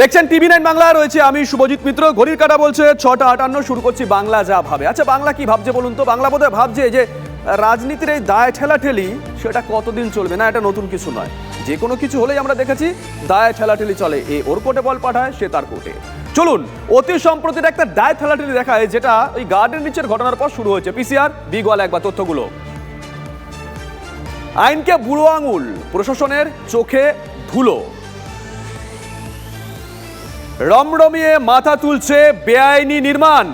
দেখছেন TV nine Bangla রয়েছে আমি শুভজিৎ মিত্র। ঘড়ির কাটা বলছে ছটা আটান্ন, শুরু করছি বাংলা যা ভাবে। আচ্ছা বাংলা কি ভাবছে বলুন তো? বাংলা বোধহয় ভাবছে যে রাজনীতির এই দায় ঠেলাঠেলি, সেটা কতদিন চলবে? না, এটা নতুন কিছু নয়। যে কোনো কিছু হলেই আমরা দেখেছি, দায় ঠেলাঠেলি চলে। এ ওর কোর্টে বল পাঠায়, সে তার কোর্টে। চলুন, অতি সম্প্রতির একটা দায় ঠেলাঠেলি দেখায়, যেটা ওই গার্ডেন রিচের ঘটনার পর শুরু হয়েছে। পিসিআর বিগল একবার তথ্যগুলো। আইনকে বুড়ো আঙুল, প্রশাসনের চোখে ধুলো। রমরমিয়ে মাথা তুলছে বেআইনি নির্মাণ।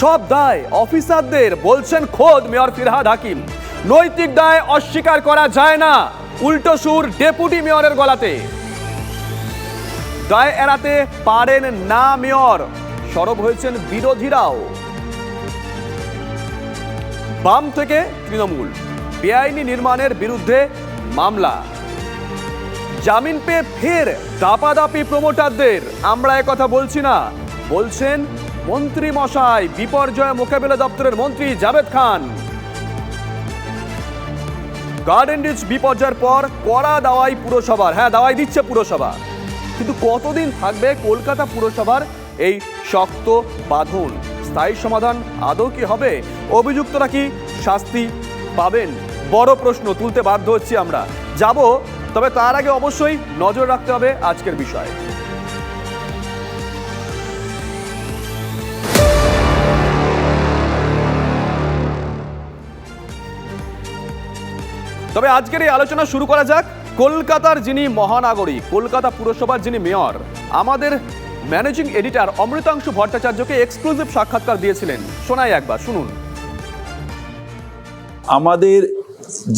সব দায় অফিসারদের, বলছেন খোদ মেয়র ফিরহাদ হাকিম। নৈতিক দায় অস্বীকার করা যায় না, উল্টো সুর ডেপুটি মেয়রের গলাতে। দায় এড়াতে পারেন না মেয়র, সরব হয়েছেন বিরোধীরাও। বাম থেকে তৃণমূল, বেআইনি নির্মাণের বিরুদ্ধে মামলা। জামিন পেয়ে ফের দাপাদাপি প্রমোটারদের। আমরা কথা বলছি না। বলছেন মন্ত্রী মশাই, বিপর্যয় মোকাবেলা দপ্তরের মন্ত্রী জাভেদ খান। গার্ডেন রিচ বিপর্যয়ের পর কড়া দাওয়াই পুরসভার। হ্যাঁ দাওয়াই দিচ্ছে পুরসভা। কিন্তু কতদিন থাকবে কলকাতা পুরসভার এই শক্ত বাঁধন? স্থায়ী সমাধান আদৌ কি হবে? অভিযুক্তরা কি শাস্তি পাবেন? বড় প্রশ্ন তুলতে বাধ্য হচ্ছি আমরা। যাব তবে তার আগে অবশ্যই নজর রাখতে হবে আজকের বিষয়ে। তবে আজকের এই আলোচনা শুরু করা যাক কলকাতার যিনি মহানাগরিক, কলকাতা পুরসভার যিনি মেয়র, আমাদের ম্যানেজিং এডিটর অমৃতাংশু ভট্টাচার্যকে এক্সক্লুসিভ সাক্ষাৎকার দিয়েছিলেন। শোনাই একবার, শুনুন। আমাদের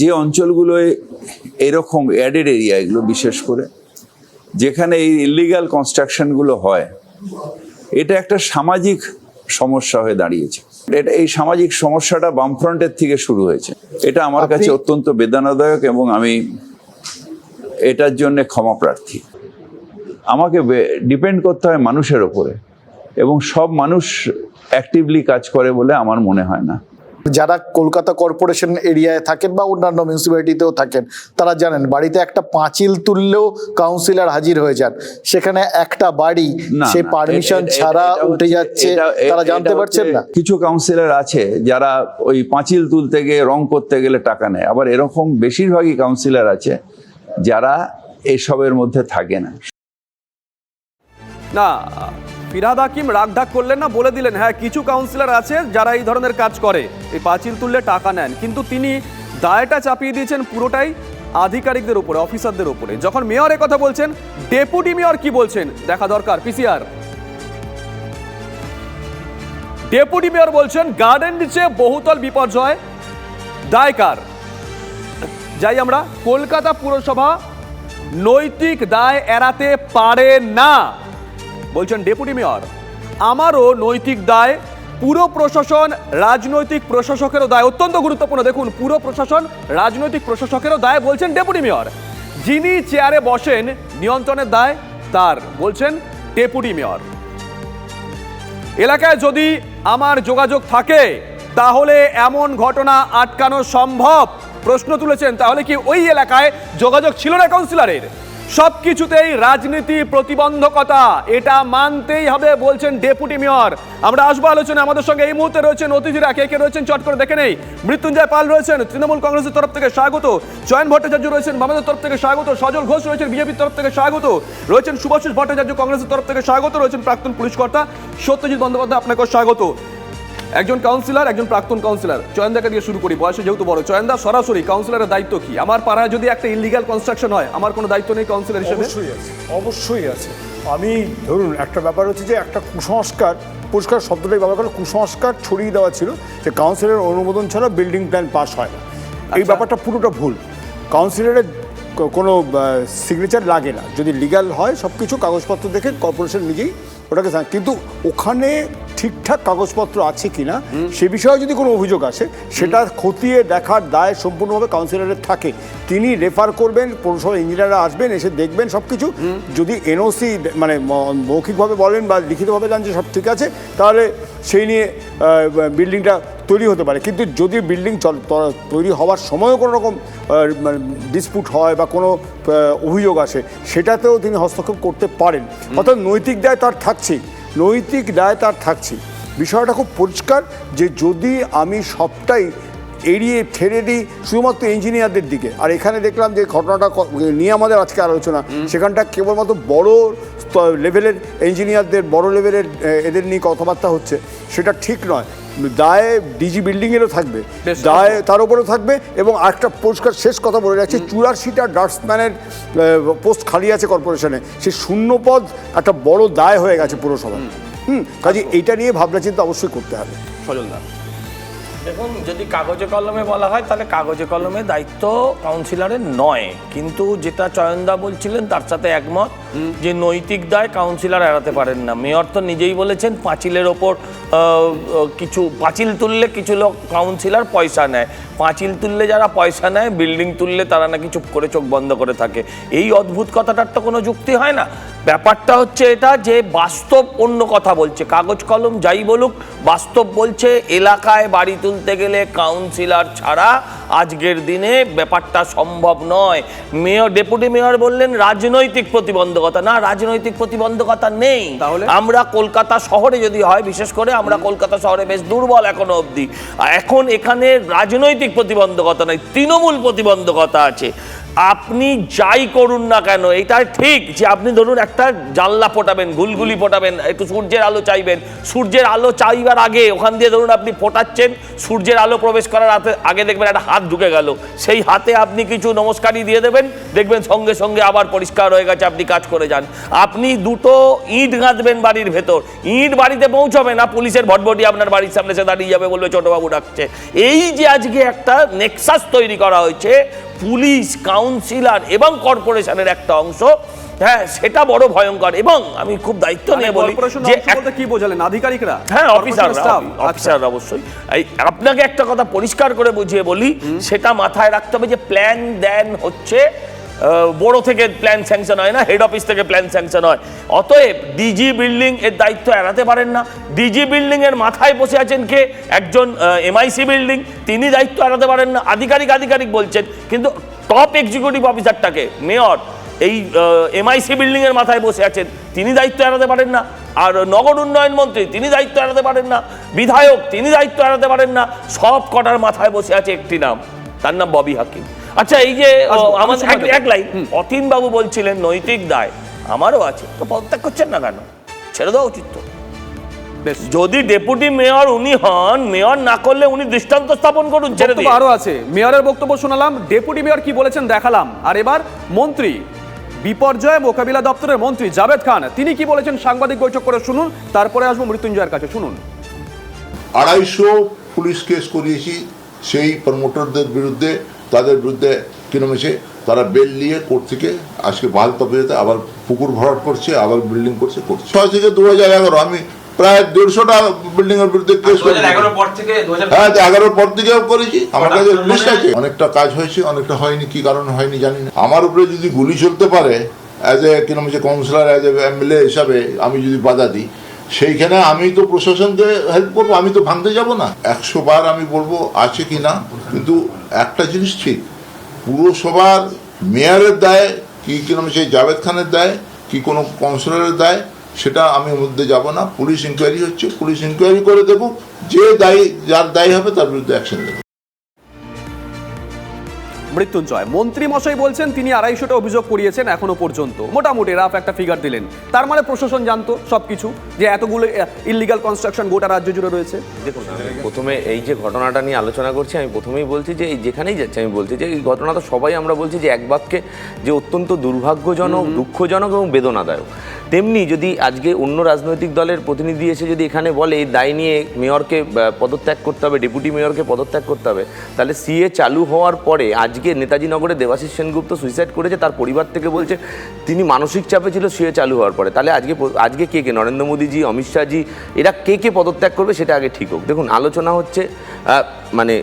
যে অঞ্চলগুলোয় এরকম অ্যাডেড এরিয়া এগুলো বিশেষ করে যেখানে এই ইলিগাল কনস্ট্রাকশনগুলো হয় এটা একটা সামাজিক সমস্যা হয়ে দাঁড়িয়েছে। এটা এই সামাজিক সমস্যাটা বামফ্রন্টের থেকে শুরু হয়েছে। এটা আমার কাছে অত্যন্ত বেদনাদায়ক এবং আমি এটার জন্য ক্ষমা প্রার্থী। আমাকে ডিপেন্ড করতে হয় মানুষের ওপরে এবং সব মানুষ অ্যাক্টিভলি কাজ করে বলে আমার মনে হয় না। যারা কলকাতা কর্পোরেশন এরিয়ায় থাকেন বা অন্যান্য মিউনিসিপ্যালিটিতেও থাকেন তারা জানেন বাড়িতে একটা পাঁচিল তুললেও কাউন্সিলর হাজির হয়ে যান। সেখানে একটা বাড়ি সে পারমিশন ছাড়া উঠে যাচ্ছে তারা জানতে পারছেন না? কিছু কাউন্সিলর আছে যারা ওই পাঁচিল তুলতে গিয়ে রং করতে গেলে টাকা নেয়। আবার এরকম বেশিরভাগই কাউন্সিলর আছে যারা এসবের মধ্যে থাকে না। না ফিরাদ হাকিম রাগঢাক করলেন না, বলে দিলেন হ্যাঁ কিছু কাউন্সিলর আছে যারা এই ধরনের কাজ করে। এই পাঁচিল তুললে টাকা নেন। কিন্তু তিনি দায়টা চাপিয়ে দিয়েছেন পুরোটাই আধিকারিকদের উপরে, অফিসারদের উপরে। যখন মেয়র কথা বলছেন, ডেপুটি মেয়র কি বলছেন? দেখা দরকার, পিসিআর। ডেপুটি মেয়র বলছেন, গার্ডেন নিচে বহুতল বিপর্যয় দায়কার যাই আমরা, কলকাতা পুরসভা নৈতিক দায় এড়াতে পারে না। বলছেন ডেপুটি মেয়র, আমারও নৈতিক দায়, পুরো প্রশাসন, রাজনৈতিক প্রশাসকেরও দায়। অত্যন্ত গুরুত্বপূর্ণ। দেখুন, পুরো প্রশাসন, রাজনৈতিক প্রশাসকেরও দায় বলছেন ডেপুটি মেয়র। যিনি চেয়ারে বসেন, নিয়ন্ত্রণের দায় তার, বলছেন ডেপুটি মেয়র। এলাকায় যদি আমার যোগাযোগ থাকে, তাহলে এমন ঘটনা আটকানো সম্ভব। প্রশ্ন তুলেছেন, তাহলে কি ওই এলাকায় যোগাযোগ ছিল না কাউন্সিলরের সব কিছুতেই রাজনীতি প্রতিবন্ধকতা, এটা মানতেই হবে বলছেন ডেপুটি মেয়র। আমরা আসব আলোচনা আমাদের সঙ্গে এই মুহূর্তে রয়েছেন অতিথিরা, কে কে রয়েছেন চট করে দেখে নেই। মৃত্যুঞ্জয় পাল রয়েছেন, তৃণমূল কংগ্রেসের তরফ থেকে স্বাগত। জয়ন ভট্টাচার্য রয়েছেন বামেদের তরফ থেকে স্বাগত। সজল ঘোষ রয়েছেন, বিজেপির তরফ থেকে স্বাগত। রয়েছেন সুভাষিস ভট্টাচার্য, কংগ্রেসের তরফ থেকে স্বাগত। রয়েছেন প্রাক্তন পুলিশ কর্তা সত্যজিৎ বন্দ্যোপাধ্যায়, আপনাকেও স্বাগত। একজন কাউন্সিলর একজন প্রাক্তন কাউন্সিলর চয়নদাকে দিয়ে শুরু করি বয়সে যেহেতু বড়। চয়নদা সরাসরি কাউন্সিলরের দায়িত্ব কি? আমার পাড়ায় যদি একটা ইলিগাল কনস্ট্রাকশন হয় আমার কোনো দায়িত্ব নেই কাউন্সিলর হিসেবে? অবশ্যই আছে অবশ্যই আছে। আমি ধরুন একটা ব্যাপার হচ্ছে যে একটা কুসংস্কার পরিষ্কার শব্দটাই ব্যবহার করে কুসংস্কার ছড়িয়ে দেওয়া ছিল যে কাউন্সিলের অনুমোদন ছাড়া বিল্ডিং প্ল্যান পাস হয় না। এই আচ্ছা। ব্যাপারটা পুরোটা ভুল। কাউন্সিলরের কোনো সিগনেচার লাগে না। যদি লিগ্যাল হয় সব কিছু কাগজপত্র দেখে কর্পোরেশন নিজেই ওটাকে কিন্তু ওখানে ঠিকঠাক কাগজপত্র আছে কিনা সে বিষয়ে যদি কোনো অভিযোগ আসে সেটা খতিয়ে দেখার দায় সম্পূর্ণভাবে কাউন্সিলরের থাকে। তিনি রেফার করবেন পৌরসভা ইঞ্জিনিয়াররা আসবেন এসে দেখবেন সব কিছু যদি এনওসি মানে মৌখিকভাবে বলেন বা লিখিতভাবে জান যে সব ঠিক আছে তাহলে সেই নিয়ে বিল্ডিংটা তৈরি হতে পারে। কিন্তু যদি বিল্ডিং চল তৈরি হওয়ার সময়ও কোনো রকম ডিসপুট হয় বা কোনো অভিযোগ আসে সেটাতেও তিনি হস্তক্ষেপ করতে পারেন। অর্থাৎ নৈতিক দায় তার থাকছেই। নৈতিক দায় তার থাকছেই। বিষয়টা খুব পরিষ্কার যে যদি আমি সবটাই এড়িয়ে ঠেলে দিই শুধুমাত্র ইঞ্জিনিয়ারদের দিকে আর এখানে দেখলাম যে ঘটনাটা নিয়ে আমাদের আজকে আলোচনা সেখানটা কেবলমাত্র বড় লেভেলের ইঞ্জিনিয়ারদের বড় লেভেলের এদের নিয়ে কথাবার্তা হচ্ছে সেটা ঠিক নয়। দায় ডিজি বিল্ডিংয়েরও থাকবে। দায়ে তার উপরেও থাকবে এবং আরেকটা পুরস্কার শেষ কথা বলে রাখছি চুরাশিটা ডাস্টম্যানের পোস্ট খালি আছে কর্পোরেশনে সে শূন্য পদ একটা বড় দায় হয়ে গেছে পুরসভায়। হুম। কাজে এইটা নিয়ে ভাবনা চিন্তা অবশ্যই করতে হবে। সজলদা। দেখুন যদি কাগজে কলমে বলা হয় তাহলে কাগজে কলমে দায়িত্ব কাউন্সিলরের নয়। কিন্তু যেটা চয়নদা বলছিলেন তার সাথে একমত যে নৈতিক দায় কাউন্সিলর এড়াতে পারেন না। মেয়র তো নিজেই বলেছেন পাঁচিলের ওপর কিছু পাঁচিল তুললে কিছু লোক কাউন্সিলর পয়সা নেয়। পাঁচিল তুললে যারা পয়সা নেয় বিল্ডিং তুললে তারা নাকি চুপ করে চোখ বন্ধ করে থাকে। এই অদ্ভুত কথাটার তো কোনো যুক্তি হয় না। ব্যাপারটা হচ্ছে এটা যে বাস্তব অন্য কথা বলছে। কাগজ কলম যাই বলুক বাস্তব বলছে এলাকায় বাড়ি তুলতে গেলে কাউন্সিলর ছাড়া আজকের দিনে ব্যাপারটা সম্ভব নয়। মেয়র ডেপুটি মেয়র বললেন রাজনৈতিক প্রতিবন্ধকতা। না রাজনৈতিক প্রতিবন্ধকতা নেই। তাহলে? আমরা কলকাতা শহরে যদি হয় বিশেষ করে আমরা কলকাতা শহরে বেশ দুর্বল এখনও অবধি। আর এখন এখানে রাজনৈতিক প্রতিবন্ধকতা নয় তৃণমূল প্রতিবন্ধকতা আছে। আপনি যাই করুন না কেন, এটা ঠিক যে আপনি ধরুন একটা জানলা ফোটাবেন, গুলগুলি ফোটাবেন, একটু সূর্যের আলো চাইবেন। সূর্যের আলো চাইবার আগে ওখান দিয়ে ধরুন আপনি ফোটাচ্ছেন, সূর্যের আলো প্রবেশ করার হাতে আগে দেখবেন একটা হাত ঢুকে গেল। সেই হাতে আপনি কিছু নমস্কারই দিয়ে দেবেন, দেখবেন সঙ্গে সঙ্গে আবার পরিষ্কার হয়ে গেছে, আপনি কাজ করে যান। আপনি দুটো ইট গাঁথবেন বাড়ির ভেতর। ইট বাড়িতে পৌঁছবে না, পুলিশের ভটভটি আপনার বাড়ির সামনে সে দাঁড়িয়ে যাবে বলবে, ছোটবাবু, ডাকছে। এই যে আজকে একটা নেক্সাস তৈরি করা হয়েছে, পুলিশ কাউন্সিলর এবং কর্পোরেশনের একটা অংশ হ্যাঁ সেটা বড় ভয়ঙ্কর। এবং আমি খুব দায়িত্ব নিয়ে বলি যে কি বোঝালেন? আধিকারিকরা? হ্যাঁ অফিসার অফিসার অবশ্যই। এই আপনাকে একটা কথা পরিষ্কার করে বুঝিয়ে বলি সেটা মাথায় রাখতে হবে যে প্ল্যান দেন হচ্ছে বড় থেকে প্ল্যান স্যাংশন হয় না হেড অফিস থেকে প্ল্যান স্যাংশন হয়। অতএব ডিজি বিল্ডিং এর দায়িত্ব এড়াতে পারেন না। ডিজি বিল্ডিং এর মাথায় বসে আছেন কে? একজন এমআইসি বিল্ডিং তিনি দায়িত্ব এড়াতে পারেন না। আধিকারিক আধিকারিক বলছেন, কিন্তু টপ এক্সিকিউটিভ অফিসারটাকে মেয়র এই এমআইসি বিল্ডিং এর মাথায় বসে আছেন। তিনি দায়িত্ব এড়াতে পারেন না। আর নগর উন্নয়ন মন্ত্রী, তিনি দায়িত্ব এড়াতে পারেন না। বিধায়ক, তিনি দায়িত্ব এড়াতে পারেন না। সব কটার মাথায় বসে আছে একটি নাম। তার নাম ববি হাকিম। আচ্ছা এই যে ও, আমার এক- এক লাইন। অতীন বাবু বলছিলেন নৈতিক দায় আমারও আছে তো পদত্যাগ করছেন না কেন? ছেড়ে দেওয়া উচিত তো। যদি ডেপুটি মেয়র উনি হন মেয়র না করলে উনি দৃষ্টান্ত স্থাপন করুন ছেড়ে দিয়ে। আরও আছে। মেয়রের বক্তব্য শোনালাম ডেপুটি মেয়র কি বলেছেন দেখালাম। আর এবার মন্ত্রী বিপর্যয় মোকাবিলা দপ্তরের মন্ত্রী জাভেদ খান তিনি কি বলেছেন সাংবাদিক বৈঠক করে শুনুন তারপরে আসব মৃত্যুঞ্জয়ের কাছে শুনুন। আড়াইশো পুলিশ কেস করিয়েছি সেই প্রমোটারদের বিরুদ্ধে তাদের বিরুদ্ধে কিরমেছে তারা বেল নিয়ে কোর্ট থেকে আজকে বাহাল তফিতে আবার পুকুর ভরাট করছে আবার বিল্ডিং করছে করছে। ছয় থেকে দু হাজার এগারো আমি প্রায় দেড়শোটা বিল্ডিং এর বিরুদ্ধে কেস হাজার হ্যাঁ এগারোর পর থেকেও করেছি। আমার কাছে লিস্ট আছে। অনেকটা কাজ হয়েছে অনেকটা হয়নি কি কারণে হয়নি জানি না। আমার উপরে যদি গুলি চলতে পারে অ্যাজ এ কিরম হচ্ছে কাউন্সিলর অ্যাজ এ এমএলএ হিসাবে আমি যদি বাধা দিই সেইখানে আমি তো প্রশাসনকে হেল্প করব, আমি তো ভাঙতে যাব না। একশো বার আমি বলব, আছে কি না? কিন্তু একটা জিনিস ঠিক, পুরসভার মেয়রের দায়, কি কিরম সেই জাভেদ খানের দায়, কি কোনো কাউন্সিলরের দায়, সেটা আমি মধ্যে যাব না। পুলিশ ইনকোয়ারি হচ্ছে, পুলিশ ইনকোয়ারি করে দেবো, যে দায়ী, যার দায়ী হবে তার বিরুদ্ধে অ্যাকশন নেবে। মৃত্যুঞ্জয়। মন্ত্রী মশাই বলছেন তিনি আড়াইশোটা অভিযোগ করিয়েছেন এখনও পর্যন্ত। মোটামুটি রাফ একটা ফিগার দিলেন। তার মানে প্রশাসন জানতো সবকিছু যে এতগুলো ইলিগাল কনস্ট্রাকশন গোটা রাজ্য জুড়ে রয়েছে। দেখুন প্রথমে এই যে ঘটনাটা নিয়ে আলোচনা করছি আমি প্রথমেই বলছি যে যেখানেই যাচ্ছে আমি বলছি যে এই ঘটনা তো সবাই আমরা বলছি যে এক বাক্যে যে অত্যন্ত দুর্ভাগ্যজনক দুঃখজনক এবং বেদনাদায়ক। তেমনি যদি আজকে অন্য রাজনৈতিক দলের প্রতিনিধি এসে যদি এখানে বলে এই দায় নিয়ে মেয়রকে পদত্যাগ করতে হবে ডেপুটি মেয়রকে পদত্যাগ করতে হবে তাহলে সিএ চালু হওয়ার পরে আজকে নেতাজি নগরে দেবাশিস সেনগুপ্ত সুইসাইড করেছে, তার পরিবার থেকে বলছে, তিনি মানসিক চাপে ছিল সিএ চালু হওয়ার পরে। তাহলে আজকে আজকে কে কে? নরেন্দ্র মোদীজি, অমিত শাহজি, এরা কে কে পদত্যাগ করবে সেটা আগে ঠিক হোক। দেখুন, আলোচনা হচ্ছে মানে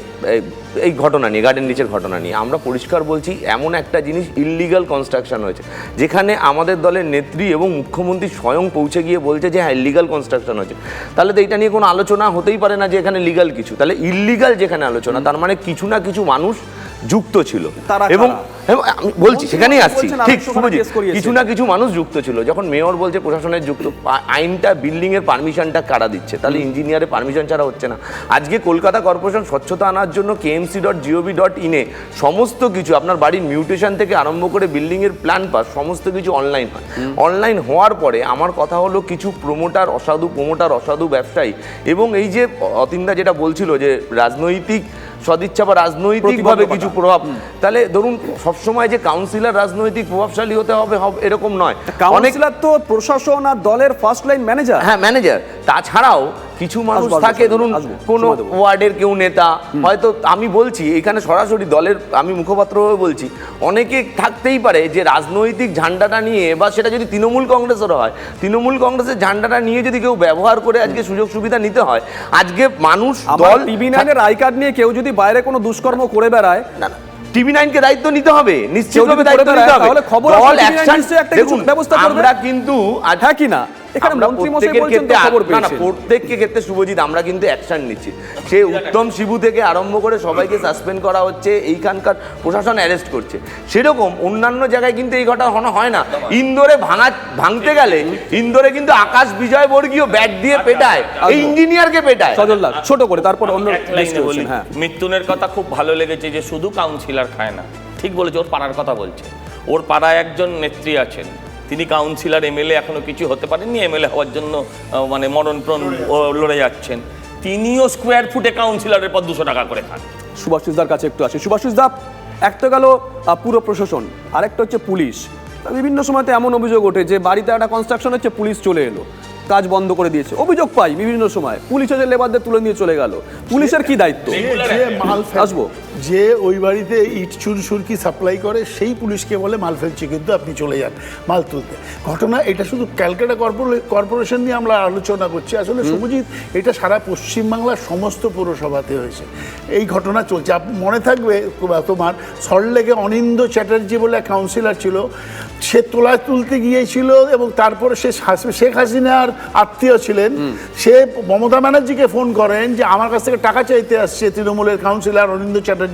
এই- ঘটনা নিয়ে, গার্ডেন নিচের ঘটনা নিয়ে। আমরা পরিষ্কার বলছি, এমন একটা জিনিস ইললিগাল কনস্ট্রাকশন হয়েছে, যেখানে আমাদের দলের নেত্রী এবং মুখ্যমন্ত্রী স্বয়ং পৌঁছে গিয়ে বলছে যে হ্যাঁ ইলিগাল কনস্ট্রাকশন হয়েছে। তাহলে তো এটা নিয়ে কোনো আলোচনা হতেই পারে না যে, এখানে লিগাল কিছু। তাহলে ইললিগাল যেখানে আলোচনা, তার মানে কিছু না কিছু মানুষ যুক্ত ছিল। তারা এবং বলছি সেখানেই আসছি। ঠিক শুভজিৎ কিছু না কিছু মানুষ যুক্ত ছিল। যখন মেয়র বলছে প্রশাসনের যুক্ত আইনটা বিল্ডিং এর পারমিশনটা কারা দিচ্ছে? তাহলে ইঞ্জিনিয়ারের পারমিশন ছাড়া হচ্ছে না। আজকে কলকাতা কর্পোরেশন স্বচ্ছতা আনার জন্য কেএমসি ডট জিওভি ডট ইনে সমস্ত কিছু আপনার বাড়ির মিউটেশন থেকে আরম্ভ করে বিল্ডিং এর প্ল্যান পাস সমস্ত কিছু অনলাইন হয়। অনলাইন হওয়ার পরে আমার কথা হলো কিছু প্রমোটার অসাধু প্রমোটার অসাধু ব্যবসায়ী এবং এই যে অতীন্দা যেটা বলছিল যে রাজনৈতিক সদিচ্ছা বা রাজনৈতিকভাবে। কিছু প্রভাব। তাহলে ধরুন সবসময় যে কাউন্সিলর রাজনৈতিক প্রভাবশালী হতে হবে এরকম নয়। কাউন্সিলর তো প্রশাসন আর দলের ফার্স্ট লাইন ম্যানেজার হ্যাঁ ম্যানেজার তাছাড়াও কিছু মানুষ থাকে ধরুন কোনো। ওয়ার্ডের কেউ নেতা হয়তো আমি বলছি এখানে সরাসরি দলের আমি মুখপাত্র হয়ে বলছি অনেকে থাকতেই পারে যে রাজনৈতিক ঝান্ডাটা নিয়ে বা সেটা যদি তৃণমূল কংগ্রেসেরও হয় তৃণমূল কংগ্রেসের ঝান্ডাটা নিয়ে যদি কেউ ব্যবহার করে আজকে সুযোগ সুবিধা নিতে হয় আজকে মানুষ দল টিভি নাইনের আই কার্ড নিয়ে কেউ যদি বাইরে কোনো দুষ্কর্ম করে বেড়ায় না টিভি নাইনকে দায়িত্ব নিতে হবে নিশ্চিতভাবে দায়িত্ব নিতে হবে তাহলে খবর দল আসলে TV9 action- নিশ্চয়ই একটা কিছু ব্যবস্থা করবে। আমরা কিন্তু হ্যাঁ কি না? এখানে মন্ত্রী মশাই বলছেন তো খবর না না প্রত্যেককে ক্ষেত্রে শুভজিৎ আমরা কিন্তু অ্যাকশন নিচ্ছি। সে উত্তম শিবু থেকে আরম্ভ করে সবাইকে সাসপেন্ড করা হচ্ছে এইখানকার প্রশাসন অ্যারেস্ট করছে। সেরকম অন্যান্য জায়গায় কিন্তু এই ঘটনা হয় না। ইন্দোরে ভাঙা ভাঙতে গেলে ইন্দোরে কিন্তু আকাশ বিজয় বর্গীয় ব্যাট দিয়ে পেটায়। এই ইঞ্জিনিয়ারকে পেটায়। সজলদা ছোট করে তারপর অন্য বলি। হ্যাঁ। মৃত্যুনের কথা খুব ভালো লেগেছে যে শুধু কাউন্সিলর খায় না। ঠিক বলেছে ওর পাড়ার কথা বলছে। ওর পাড়ায় একজন নেত্রী আছেন। তিনি কাউন্সিলর এমএলএ এখনও কিছু হতে পারেননি এমএলএ হওয়ার জন্য মানে মরণপ্রণ লড়ে যাচ্ছেন। তিনিও স্কোয়ার ফুটে কাউন্সিলরের পর দুশো টাকা করে খান। সুভাষিসদার কাছে একটু আসি। সুভাষিসদা একটা গেল পুরো প্রশাসন আরেকটা হচ্ছে পুলিশ। বিভিন্ন সময়তে এমন অভিযোগ ওঠে যে বাড়িতে একটা কনস্ট্রাকশন হচ্ছে পুলিশ চলে এলো কাজ বন্ধ করে দিয়েছে। অভিযোগ পাই বিভিন্ন সময়। পুলিশ এসে লেবারদের তুলে নিয়ে চলে গেল। পুলিশের কি দায়িত্ব? আসব। যে ওই বাড়িতে ইট চুন সুরকি সাপ্লাই করে সেই পুলিশকে বলে মাল ফেলছে কিন্তু আপনি চলে যান মাল তুলতে। ঘটনা এটা শুধু ক্যালকাটা কর্পোরে- কর্পোরেশন নিয়ে আমরা আলোচনা করছি। আসলে শুভজিৎ এটা সারা পশ্চিমবাংলার সমস্ত পৌরসভাতে হয়েছে। এই ঘটনা চলছে। মনে থাকবে তোমার সল্টলেকে অনিন্দ চ্যাটার্জি বলে কাউন্সিলর ছিল। সে তোলা তুলতে গিয়েছিল এবং তারপরে সে শেখ হাসিনার আত্মীয় ছিলেন। সে মমতা ব্যানার্জিকে ফোন করেন যে আমার কাছ থেকে টাকা চাইতে আসছে তৃণমূলের কাউন্সিলর অনিন্দ চ্যাটার্জি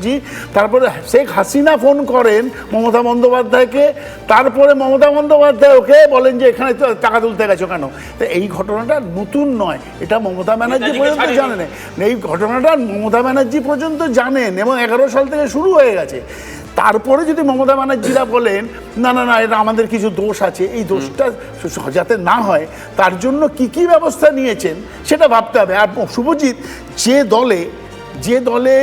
তারপরে শেখ হাসিনা ফোন করেন মমতা বন্দ্যোপাধ্যায়কে তারপরে মমতা বন্দ্যোপাধ্যায় ওকে বলেন যে এখানে তো টাকা তুলতে গেছো কেন? তো এই ঘটনাটা নতুন নয় এটা মমতা ব্যানার্জি পর্যন্ত। জানেন এই ঘটনাটা মমতা ব্যানার্জি পর্যন্ত জানেন এবং এগারো সাল থেকে শুরু হয়ে গেছে। তারপরে যদি মমতা ব্যানার্জিরা বলেন না না না এটা আমাদের কিছু দোষ আছে এই দোষটা যাতে না হয় তার জন্য কি কি ব্যবস্থা নিয়েছেন? সেটা ভাবতে হবে। আর শুভজিৎ যে দলে যে দলে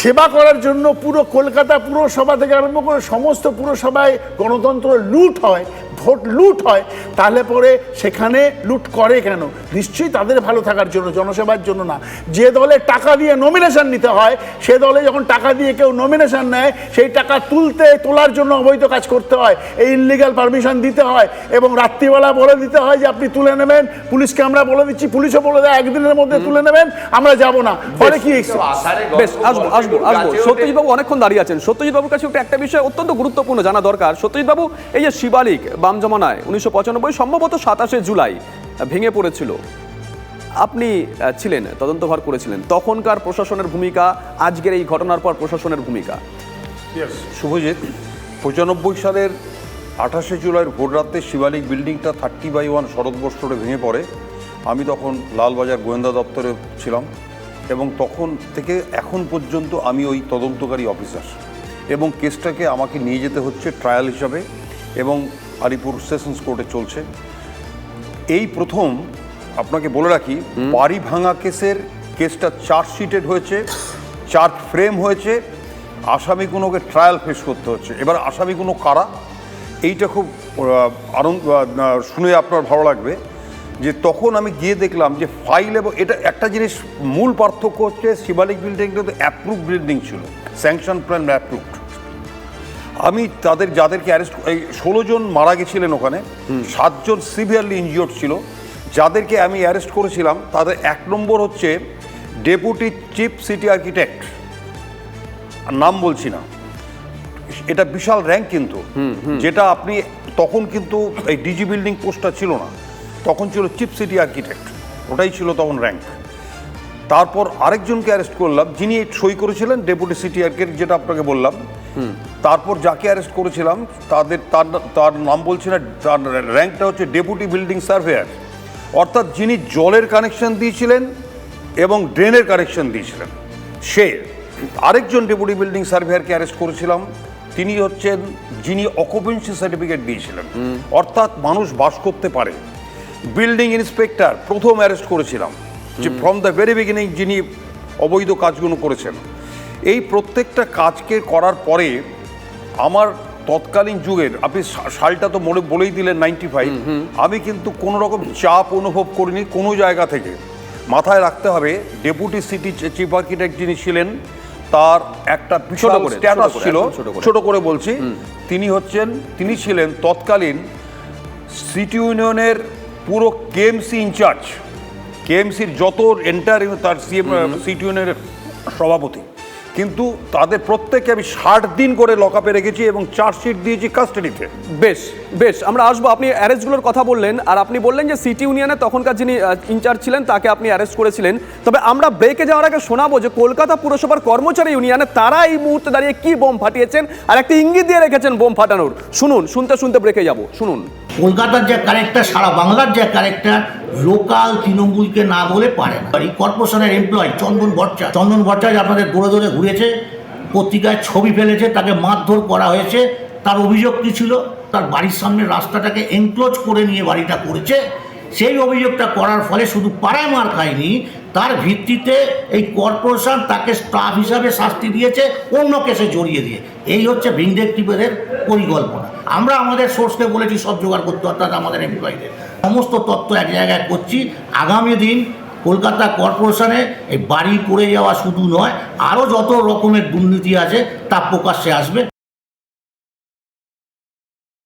সেবা করার জন্য পুরো কলকাতা পুরসভা থেকে আরম্ভ করে সমস্ত পুরসভায় গণতন্ত্র লুট হয়। ভোট লুট হয় তাহলে পরে সেখানে লুট করে কেন? নিশ্চয়ই তাদের ভালো থাকার জন্য জনসেবার জন্য না। যে দলে টাকা দিয়ে নমিনেশন নিতে হয় সে দলে যখন টাকা দিয়ে কেউ নমিনেশন নেয় সেই টাকা তুলতে তোলার জন্য অবৈধ কাজ করতে হয়। এই ইলিগাল পারমিশন দিতে হয় এবং রাত্রিবেলা বলে দিতে হয় যে আপনি তুলে নেবেন। পুলিশকে আমরা বলে দিচ্ছি পুলিশও বলে দেয় একদিনের মধ্যে তুলে নেবেন আমরা যাব না। ফলে কি বেশ আসব আসব আসব। সত্যজিৎ বাবু অনেকক্ষণ দাঁড়িয়ে আছেন। সত্যজিৎ বাবুর কাছে একটা বিষয় অত্যন্ত গুরুত্বপূর্ণ জানা দরকার। সত্যজিৎ বাবু এই যে শিবালিক বাম জমানায় উনিশশো পঁচানব্বই সম্ভবত সাতাশে জুলাই ভেঙে পড়েছিল। আপনি ছিলেন তদন্তভার করেছিলেন। তখনকার প্রশাসনের ভূমিকা আজকের এই ঘটনার পর প্রশাসনের ভূমিকা। শুভজিৎ পঁচানব্বই সালের আঠাশে জুলাইয়ের ভোররাতে শিবালিক বিল্ডিংটা থার্টি বাই ওয়ান শরৎবর্ষ রোডে ভেঙে পড়ে। আমি তখন লালবাজার গোয়েন্দা দপ্তরে ছিলাম এবং তখন থেকে এখন পর্যন্ত আমি ওই তদন্তকারী অফিসার এবং কেসটাকে আমাকে নিয়ে যেতে হচ্ছে ট্রায়াল হিসাবে এবং আলিপুর সেশনস কোর্টে চলছে। এই প্রথম আপনাকে বলে রাখি, বাড়ি ভাঙা কেসের কেসটা চার্জশিটেড হয়েছে, চার্জ ফ্রেম হয়েছে, আসামি কোনোকে ট্রায়াল ফেস করতে হচ্ছে। এবার আসামি কোনো কারা? এইটা খুব আনন্দ শুনে আপনার ভালো লাগবে যে তখন আমি গিয়ে দেখলাম যে ফাইল এবং এটা একটা জিনিস মূল পার্থক্য হচ্ছে, শিবালিক বিল্ডিংটা তো অ্যাপ্রুভ বিল্ডিং ছিল। স্যাংশন প্ল্যান অ্যাপ্রুভড আমি তাদের যাদেরকে অ্যারেস্ট এই ষোলো জন মারা গেছিলেন ওখানে সাতজন সিভিয়ারলি ইনজিওর্ড ছিল। যাদেরকে আমি অ্যারেস্ট করেছিলাম তাদের এক নম্বর হচ্ছে ডেপুটি চিফ সিটি আর্কিটেক্ট নাম বলছি না। এটা বিশাল র্যাঙ্ক কিন্তু। যেটা আপনি তখন কিন্তু এই ডিজি বিল্ডিং পোস্টটা ছিল না। তখন ছিল চিফ সিটি আর্কিটেক্ট ওটাই ছিল তখন র্যাঙ্ক তারপর আরেকজনকে অ্যারেস্ট করলাম যিনি সই করেছিলেন ডেপুটি সিটি আর্কের যেটা আপনাকে বললাম। তারপর যাকে অ্যারেস্ট করেছিলাম তাদের তার তার নাম বলছি না তার র্যাঙ্কটা হচ্ছে ডেপুটি বিল্ডিং সার্ভেয়ার অর্থাৎ যিনি জলের কানেকশন দিয়েছিলেন এবং ড্রেনের কানেকশন দিয়েছিলেন। সে আরেকজন ডেপুটি বিল্ডিং সার্ভেয়ারকে অ্যারেস্ট করেছিলাম। তিনি হচ্ছেন যিনি অকুপেন্সি সার্টিফিকেট দিয়েছিলেন। অর্থাৎ মানুষ বাস করতে পারে। বিল্ডিং ইন্সপেক্টর প্রথম অ্যারেস্ট করেছিলাম। যে ফ্রম দ্য ভেরি বিগিনিং যিনি অবৈধ কাজগুলো করেছেন। এই প্রত্যেকটা কাজকে করার পরে আমার তৎকালীন যুগের আপনি সালটা তো মনে বলেই দিলেন নাইনটি ফাইভ আমি কিন্তু কোনো রকম চাপ অনুভব করিনি কোনো জায়গা থেকে। মাথায় রাখতে হবে ডেপুটি সিটি চিফ আর্কিটেক্ট যিনি ছিলেন তার একটা বিশাল স্ট্যাটাস ছিল ছোট করে। ছোট করে বলছি। তিনি হচ্ছেন তিনি ছিলেন তৎকালীন সিটি ইউনিয়নের পুরো কেএমসি ইনচার্জ কেএমসির যত এন্টার তার সিএম সিটি ইউনিয়নের সভাপতি। কিন্তু তাদের প্রত্যেককে আমি ষাট দিন করে লকআপে রেখেছি এবং চার্জশিট দিয়েছি কাস্টাডিতে। বেশ বেশ, আমরা আসব। আপনি অ্যারেস্টগুলোর কথা বললেন, আর আপনি বললেন যে সিটি ইউনিয়নে তখনকার যিনি ইনচার্জ ছিলেন, তাকে আপনি অ্যারেস্ট করেছিলেন। তবে আমরা ব্রেকে যাওয়ার আগে শোনাবো যে কলকাতা পুরসভার কর্মচারী ইউনিয়নে তারা এই মুহূর্তে দাঁড়িয়ে কি বোম ফাটিয়েছেন, আর একটি ইঙ্গিত দিয়ে রেখেছেন বোম ফাটানোর। শুনুন, শুনতে শুনতে ব্রেকে যাব। শুনুন। কলকাতার যে ক্যারেক্টার সারা বাংলার যে ক্যারেক্টার লোকাল তৃণমূলকে না বলে পারে না। এই কর্পোরেশনের এমপ্লয় চন্দন ভট্টাচার্য। চন্দন ভট্টাচার্য আপনাদের দৌড়ে দৌড়ে ঘুরেছে, পত্রিকায় ছবি ফেলেছে, তাকে মারধর করা হয়েছে, তার অভিযোগ কী ছিল? তার বাড়ির সামনে রাস্তাটাকে এনক্লোজ করে নিয়ে বাড়িটা করেছে। সেই অভিযোগটা করার ফলে শুধু পাড়ায় মার খায়নি তার ভিত্তিতে এই কর্পোরেশন তাকে স্টাফ হিসাবে শাস্তি দিয়েছে অন্য কেসে জড়িয়ে দিয়ে। এই হচ্ছে ভিন্ডেক্টিভের পরিকল্পনা। আমরা আমাদের সোর্সকে বলেছি, সব জোগাড় করতে, অর্থাৎ আমাদের এমপ্লয়ীদের সমস্ত তথ্য এক জায়গায় করছি। আগামী দিন কলকাতা কর্পোরেশনে এই বাড়ি পড়ে যাওয়া শুধু নয় আরও যত রকমের দুর্নীতি আছে, তা প্রকাশ্যে আসবে।